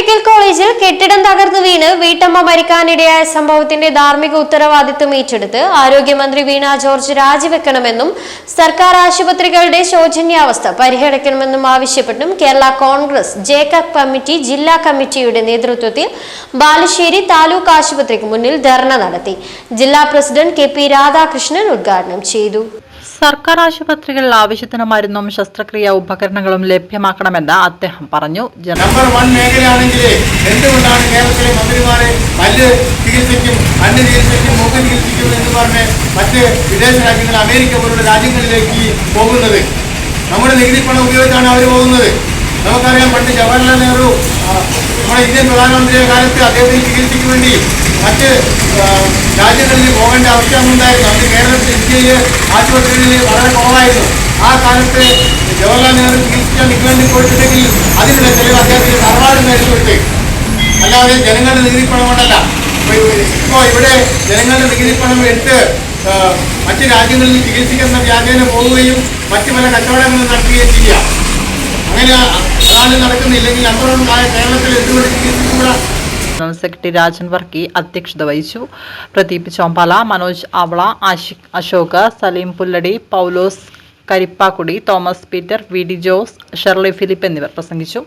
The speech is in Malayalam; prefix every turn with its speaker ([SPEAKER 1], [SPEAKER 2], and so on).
[SPEAKER 1] മെഡിക്കൽ കോളേജിൽ കെട്ടിടം തകർന്നു വീണ് വീട്ടമ്മ മരിക്കാനിടയായ സംഭവത്തിന്റെ ധാർമ്മിക ഉത്തരവാദിത്വം ഏറ്റെടുത്ത് ആരോഗ്യമന്ത്രി വീണ ജോർജ് രാജിവെക്കണമെന്നും സർക്കാർ ആശുപത്രികളുടെ ശോചനീയാവസ്ഥ പരിഹരിക്കണമെന്നും ആവശ്യപ്പെട്ടും കേരള കോൺഗ്രസ് ജേക്കബ് കമ്മിറ്റി ജില്ലാ കമ്മിറ്റിയുടെ നേതൃത്വത്തിൽ ബാലുശ്ശേരി താലൂക്ക് ആശുപത്രിക്ക് മുന്നിൽ ധർണ നടത്തി. ജില്ലാ പ്രസിഡന്റ് കെ പി രാധാകൃഷ്ണൻ ഉദ്ഘാടനം ചെയ്തു.
[SPEAKER 2] സർക്കാർ ആശുപത്രികളിൽ ആവശ്യത്തിന് മരുന്നും ശസ്ത്രക്രിയ ഉപകരണങ്ങളും ലഭ്യമാക്കണമെന്ന് അദ്ദേഹം പറഞ്ഞു.
[SPEAKER 3] നമ്പർ വൺ മേഖലയാണെങ്കിൽ എന്തുകൊണ്ടാണ് കേരളത്തിലെ മന്ത്രിമാരെ പല്ല് ചികിത്സയ്ക്കും അന്ന് ചികിത്സയ്ക്കും മൂക്ക ചികിത്സയ്ക്കും എന്ന് പറഞ്ഞ് മറ്റ് വിദേശ രാജ്യങ്ങൾ അമേരിക്ക പോലുള്ള രാജ്യങ്ങളിലേക്ക് പോകുന്നത്? നമ്മുടെ നികുതി പണം ഉപയോഗിച്ചാണ് അവർ പോകുന്നത്. നമുക്കറിയാം പണ്ട് ജവഹർലാൽ നെഹ്റു നമ്മുടെ ഇന്ത്യൻ പ്രധാനമന്ത്രിയുടെ കാലത്ത് അദ്ദേഹത്തിന് ചികിത്സയ്ക്ക് വേണ്ടി മറ്റ് രാജ്യങ്ങളിൽ പോകേണ്ട ആവശ്യമൊന്നുണ്ടായിരുന്നു അന്ന് കേരളത്തിൽ ഇന്ത്യയിൽ ആശുപത്രികളിൽ വളരെ കുറവായിരുന്നു. ആ കാലത്ത് ജവഹർലാൽ നെഹ്റു ചികിത്സിക്കാൻ ഇംഗ്ലണ്ടിൽ പോയിട്ടുണ്ടെങ്കിൽ അതിനുള്ള ചെലവ് അദ്ദേഹത്തിന് തറവാട് മേടിച്ചു അല്ലാതെ ജനങ്ങളുടെ നികുതി പണം കൊണ്ടല്ല ഇപ്പോൾ ഇവിടെ ജനങ്ങളുടെ നികുതി പണം എടുത്ത് മറ്റ് രാജ്യങ്ങളിൽ ചികിത്സിക്കുന്ന വ്യാജേന പോവുകയും മറ്റു പല കച്ചവടങ്ങളും നടത്തുകയും ചെയ്യാം. അങ്ങനെ നടക്കുന്നില്ലെങ്കിൽ അത്രയും കേരളത്തിൽ എന്തുകൊണ്ട് ചികിത്സിക്കൂടാ
[SPEAKER 2] ജനറൽ സെക്രട്ടറി രാജൻ വർക്കി അധ്യക്ഷത വഹിച്ചു. Pradeep Chombala Manoj Avala Ashiq Ashok Saleem Pulladi Paulose Karippakudi Thomas Peter V D Jose Shirley Philip എന്നിവർ പ്രസംഗിച്ചു.